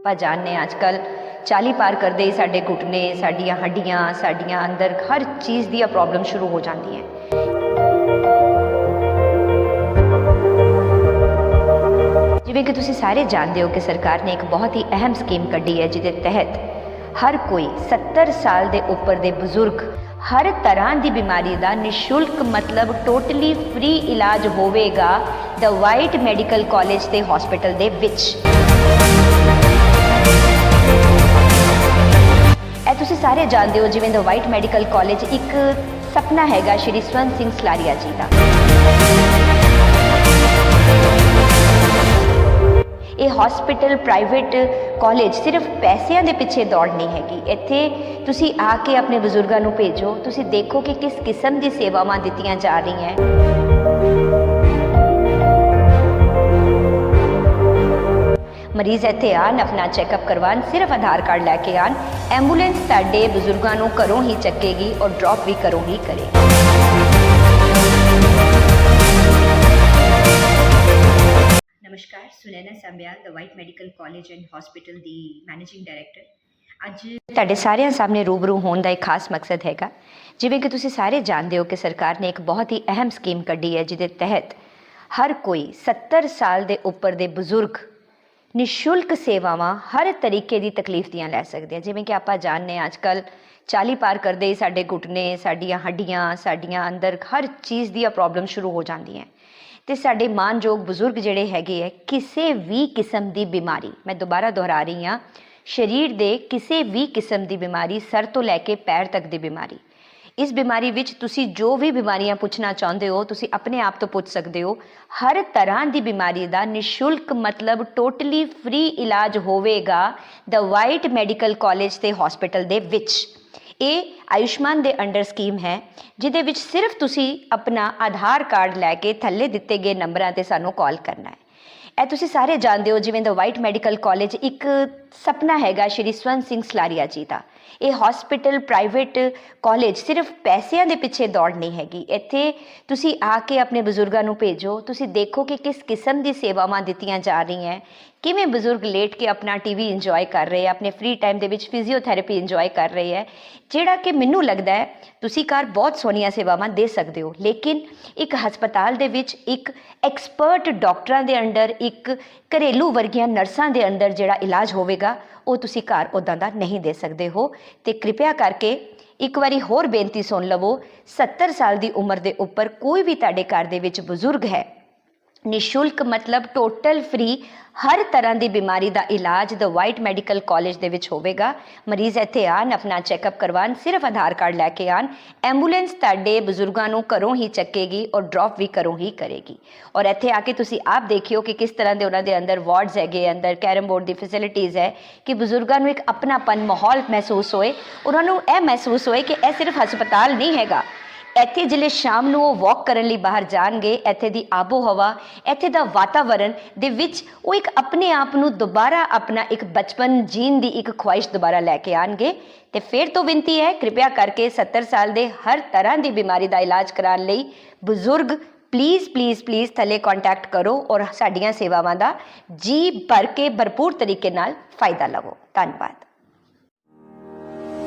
ਆਪਾਂ ਜਾਣਦੇ ਹਾਂ ਅੱਜ ਕੱਲ 40 ਪਾਰ ਕਰਦੇ ਹੀ ਸਾਡੇ ਘੁਟਨੇ ਸਾਡੀਆਂ ਹੱਡੀਆਂ, ਸਾਡੀਆਂ ਅੰਦਰ ਹਰ ਚੀਜ਼ ਦੀਆਂ ਪ੍ਰੋਬਲਮ ਸ਼ੁਰੂ ਹੋ ਜਾਂਦੀਆਂ ਜਿਵੇਂ ਕਿ ਤੁਸੀਂ ਸਾਰੇ ਜਾਣਦੇ ਹੋ ਕਿ ਸਰਕਾਰ ਨੇ ਇੱਕ ਬਹੁਤ ਹੀ ਅਹਿਮ ਸਕੀਮ ਕੱਢੀ ਹੈ, ਜਿਹਦੇ ਤਹਿਤ ਹਰ ਕੋਈ 70 ਸਾਲ ਦੇ ਉੱਪਰ ਦੇ ਬਜ਼ੁਰਗ ਹਰ ਤਰ੍ਹਾਂ ਦੀ ਬਿਮਾਰੀ ਦਾ ਨਿਸ਼ੁਲਕ ਮਤਲਬ ਟੋਟਲੀ ਫ੍ਰੀ ਇਲਾਜ ਹੋਵੇਗਾ ਦ ਵਾਈਟ ਮੈਡੀਕਲ ਕਾਲਜ ਤੇ ਹਸਪੀਟਲ ਦੇ ਵਿੱਚ। ਸਾਰੇ ਜਾਣਦੇ ਹੋ ਜਿਵੇਂ ਦ ਵਾਈਟ ਮੈਡੀਕਲ ਕਾਲਜ ਇੱਕ ਸੁਪਨਾ ਹੈਗਾ ਸ਼੍ਰੀ ਸਵਰਨ ਸਿੰਘ ਸਲਾਰੀਆ ਜੀ ਦਾ। ਇਹ ਹਸਪੀਟਲ ਪ੍ਰਾਈਵੇਟ ਕਾਲਜ ਸਿਰਫ ਪੈਸਿਆਂ ਦੇ ਪਿੱਛੇ ਦੌੜ ਨਹੀਂ ਹੈਗੀ। ਇੱਥੇ ਤੁਸੀਂ ਆ ਕੇ ਆਪਣੇ ਬਜ਼ੁਰਗਾਂ ਨੂੰ ਭੇਜੋ, ਤੁਸੀਂ ਦੇਖੋ ਕਿ ਕਿਸ ਕਿਸਮ ਦੀ ਸੇਵਾਵਾਂ ਦਿੱਤੀਆਂ ਜਾ ਰਹੀਆਂ। ਹੈ ਮਰੀਜ਼ ਇੱਥੇ ਆਣ ਆਪਣਾ ਚੈੱਕਅਪ ਕਰਵਾਉਣ ਸਿਰਫ ਆਧਾਰ ਕਾਰਡ ਲੈ ਕੇ ਆਣ ਐਂਬੂਲੈਂਸ ਸਾਡੇ ਬਜ਼ੁਰਗਾਂ ਨੂੰ ਘਰੋਂ ਹੀ ਚੱਕੇਗੀ ਔਰ ਡ੍ਰੌਪ ਵੀ ਘਰੋਂ ਹੀ ਕਰੇਗੀ। ਨਮਸਕਾਰ Sunaina Sambhyal the White Medical College and hospital the managing director ਅੱਜ ਤੁਹਾਡੇ ਸਾਰਿਆਂ ਸਾਹਮਣੇ ਰੂਬਰੂ ਹੋਣ ਦਾ ਇੱਕ ਖਾਸ ਮਕਸਦ ਹੈਗਾ। ਜਿਵੇਂ ਕਿ ਤੁਸੀਂ ਸਾਰੇ ਜਾਣਦੇ ਹੋ ਕਿ ਸਰਕਾਰ ਨੇ ਇੱਕ ਬਹੁਤ ਹੀ ਅਹਿਮ ਸਕੀਮ ਕੱਢੀ ਹੈ ਜਿਹਦੇ ਤਹਿਤ ਹਰ ਕੋਈ 70 ਸਾਲ ਦੇ ਉੱਪਰ ਦੇ ਬਜ਼ੁਰਗ ਨਿਸ਼ੁਲਕ ਸੇਵਾਵਾਂ ਹਰ ਤਰੀਕੇ ਦੀ ਤਕਲੀਫ ਦੀਆਂ ਲੈ ਸਕਦੇ ਆ ਜਿਵੇਂ ਕਿ ਆਪਾਂ ਜਾਣਦੇ ਹਾਂ ਅੱਜ ਕੱਲ 40 ਪਾਰ ਕਰਦੇ ਹੀ ਸਾਡੇ ਘੁਟਨੇ, ਸਾਡੀਆਂ ਹੱਡੀਆਂ, ਸਾਡੀਆਂ ਅੰਦਰ ਹਰ ਚੀਜ਼ ਦੀਆਂ ਪ੍ਰੋਬਲਮ ਸ਼ੁਰੂ ਹੋ ਜਾਂਦੀਆਂ। ਤੇ ਸਾਡੇ ਮਾਨਯੋਗ ਬਜ਼ੁਰਗ ਜਿਹੜੇ ਹੈਗੇ ਆ, ਕਿਸੇ ਵੀ ਕਿਸਮ ਦੀ ਬਿਮਾਰੀ, ਮੈਂ ਦੁਬਾਰਾ ਦੁਹਰਾ ਰਹੀ ਹਾਂ, ਸਰੀਰ ਦੇ ਕਿਸੇ ਵੀ ਕਿਸਮ ਦੀ ਬਿਮਾਰੀ, ਸਰ ਤੋਂ ਲੈ ਕੇ ਪੈਰ ਤੱਕ ਦੀ ਬਿਮਾਰੀ ਇਸ ਬਿਮਾਰੀ ਵਿੱਚ ਤੁਸੀਂ ਜੋ ਵੀ ਬਿਮਾਰੀਆਂ ਪੁੱਛਣਾ ਚਾਹੁੰਦੇ ਹੋ, ਤੁਸੀਂ ਆਪਣੇ ਆਪ ਤੋਂ ਪੁੱਛ ਸਕਦੇ ਹੋ। ਹਰ ਤਰ੍ਹਾਂ ਦੀ ਬਿਮਾਰੀ ਦਾ ਨਿਸ਼ੁਲਕ ਮਤਲਬ ਟੋਟਲੀ ਫ੍ਰੀ ਇਲਾਜ ਹੋਵੇਗਾ ਦ ਵਾਈਟ ਮੈਡੀਕਲ ਕਾਲਜ ਤੇ ਹਸਪੀਟਲ ਦੇ ਵਿੱਚ। ਇਹ ਆਯੁਸ਼ਮਾਨ ਦੇ ਅੰਡਰ ਸਕੀਮ ਹੈ, ਜਿਹਦੇ ਵਿੱਚ ਸਿਰਫ ਤੁਸੀਂ ਆਪਣਾ ਆਧਾਰ ਕਾਰਡ ਲੈ ਕੇ ਥੱਲੇ ਦਿੱਤੇ ਗਏ ਨੰਬਰਾਂ ਤੇ ਸਾਨੂੰ ਕਾਲ ਕਰਨਾ ਹੈ। ਇਹ ਤੁਸੀਂ ਸਾਰੇ ਜਾਣਦੇ ਹੋ, ਜਿਵੇਂ ਦ ਵਾਈਟ ਮੈਡੀਕਲ ਕਾਲਜ ਇੱਕ ਸੁਪਨਾ ਹੈਗਾ ਸ਼੍ਰੀ ਸਵਰਨ ਸਿੰਘ ਸਲਾਰੀਆ ਜੀ ਦਾ ਇਹ ਹਸਪੀਟਲ ਪ੍ਰਾਈਵੇਟ ਕਾਲਜ ਸਿਰਫ ਪੈਸਿਆਂ ਦੇ ਪਿੱਛੇ ਦੌੜ ਨਹੀਂ ਹੈਗੀ ਇੱਥੇ ਤੁਸੀਂ ਆ ਕੇ ਆਪਣੇ ਬਜ਼ੁਰਗਾਂ ਨੂੰ ਭੇਜੋ ਤੁਸੀਂ ਦੇਖੋ ਕਿ ਕਿਸ ਕਿਸਮ ਦੀ ਸੇਵਾਵਾਂ ਦਿੱਤੀਆਂ ਜਾ ਰਹੀਆਂ ਕਿਵੇਂ ਬਜ਼ੁਰਗ ਲੇਟ ਕੇ ਆਪਣਾ ਟੀਵੀ ਇੰਜੋਏ ਕਰ ਰਹੇ ਆ ਆਪਣੇ ਫ੍ਰੀ ਟਾਈਮ ਦੇ ਵਿੱਚ ਫਿਜ਼ੀਓਥੈਰੇਪੀ ਇੰਜੋਏ ਕਰ ਰਹੇ ਹੈ ਜਿਹੜਾ ਕਿ ਮੈਨੂੰ ਲੱਗਦਾ ਹੈ ਤੁਸੀਂ ਘਰ ਬਹੁਤ ਸੋਹਣੀਆਂ ਸੇਵਾਵਾਂ ਦੇ ਸਕਦੇ ਹੋ ਲੇਕਿਨ ਇੱਕ ਹਸਪਤਾਲ ਦੇ ਵਿੱਚ ਇੱਕ ਐਕਸਪਰਟ ਡਾਕਟਰਾਂ ਦੇ ਅੰਡਰ ਇੱਕ ਘਰੇਲੂ ਵਰਗੀਆਂ ਨਰਸਾਂ ਦੇ ਅੰਡਰ ਜਿਹੜਾ ਇਲਾਜ ਹੋਵੇ ਹੋਵੇਗਾ, ਉਹ ਤੁਸੀਂ ਘਰ ਉਦਾਂ ਦਾ ਨਹੀਂ ਦੇ ਸਕਦੇ ਹੋ। ਤੇ ਕਿਰਪਿਆ ਕਰਕੇ ਇੱਕ ਵਾਰੀ ਹੋਰ ਬੇਨਤੀ ਸੁਣ ਲਵੋ 70 ਸਾਲ ਦੀ ਉਮਰ ਦੇ ਉੱਪਰ ਕੋਈ ਵੀ ਤੁਹਾਡੇ ਘਰ ਦੇ ਵਿੱਚ ਬਜ਼ੁਰਗ ਹੈ ਨਿਸ਼ੁਲਕ ਮਤਲਬ ਟੋਟਲ ਫ੍ਰੀ ਹਰ ਤਰ੍ਹਾਂ ਦੀ ਬਿਮਾਰੀ ਦਾ ਇਲਾਜ ਦ ਵਾਈਟ ਮੈਡੀਕਲ ਕਾਲਜ ਦੇ ਵਿੱਚ ਹੋਵੇਗਾ। ਮਰੀਜ਼ ਇੱਥੇ ਆਣ ਆਪਣਾ ਚੈੱਕਅਪ ਕਰਵਾਉਣ, ਸਿਰਫ ਆਧਾਰ ਕਾਰਡ ਲੈ ਕੇ ਆਣ ਐਂਬੂਲੈਂਸ ਤੁਹਾਡੇ ਬਜ਼ੁਰਗਾਂ ਨੂੰ ਘਰੋਂ ਹੀ ਚੱਕੇਗੀ ਔਰ ਡ੍ਰੌਪ ਵੀ ਘਰੋਂ ਹੀ ਕਰੇਗੀ। ਔਰ ਇੱਥੇ ਆ ਕੇ ਤੁਸੀਂ ਆਪ ਦੇਖਿਓ ਕਿ ਕਿਸ ਤਰ੍ਹਾਂ ਦੇ ਉਹਨਾਂ ਦੇ ਅੰਦਰ ਵਾਰਡਸ ਹੈਗੇ ਅੰਦਰ ਕੈਰਮ ਬੋਰਡ ਦੀ ਫੈਸਿਲਿਟੀਜ਼ ਹੈ ਕਿ ਬਜ਼ੁਰਗਾਂ ਨੂੰ ਇੱਕ ਆਪਣਾਪਨ ਮਾਹੌਲ ਮਹਿਸੂਸ ਹੋਏ। ਉਹਨਾਂ ਨੂੰ ਇਹ ਮਹਿਸੂਸ ਹੋਏ ਕਿ ਇਹ ਸਿਰਫ ਹਸਪਤਾਲ ਨਹੀਂ ਹੈਗਾ। ਇੱਥੇ ਜਿਹੜੇ ਸ਼ਾਮ ਨੂੰ ਉਹ ਵਾਕ ਕਰਨ ਲਈ ਬਾਹਰ ਜਾਣਗੇ, ਇੱਥੇ ਦੀ ਆਬੋ ਹਵਾ ਇੱਥੇ ਦਾ ਵਾਤਾਵਰਣ ਦੇ ਵਿੱਚ ਉਹ ਇੱਕ ਆਪਣੇ ਆਪ ਨੂੰ ਦੁਬਾਰਾ ਆਪਣਾ ਇੱਕ ਬਚਪਨ ਜੀਣ ਦੀ ਇੱਕ ਖੁਆਇਸ਼ ਦੁਬਾਰਾ ਲੈ ਕੇ ਆਣਗੇ। ਤੇ ਫਿਰ ਤੋਂ ਬੇਨਤੀ ਹੈ ਕਿਰਪਿਆ ਕਰਕੇ 70 ਸਾਲ ਦੇ ਹਰ ਤਰ੍ਹਾਂ ਦੀ ਬਿਮਾਰੀ ਦਾ ਇਲਾਜ ਕਰਾਉਣ ਲਈ ਬਜ਼ੁਰਗ ਪਲੀਜ਼ ਪਲੀਜ਼ ਪਲੀਜ਼ ਥੱਲੇ ਕੰਟੈਕਟ ਕਰੋ ਔਰ ਸਾਡੀਆਂ ਸੇਵਾਵਾਂ ਦਾ ਜੀ ਭਰ ਕੇ ਭਰਪੂਰ ਤਰੀਕੇ ਨਾਲ ਫਾਇਦਾ ਲਵੋ। ਧੰਨਵਾਦ।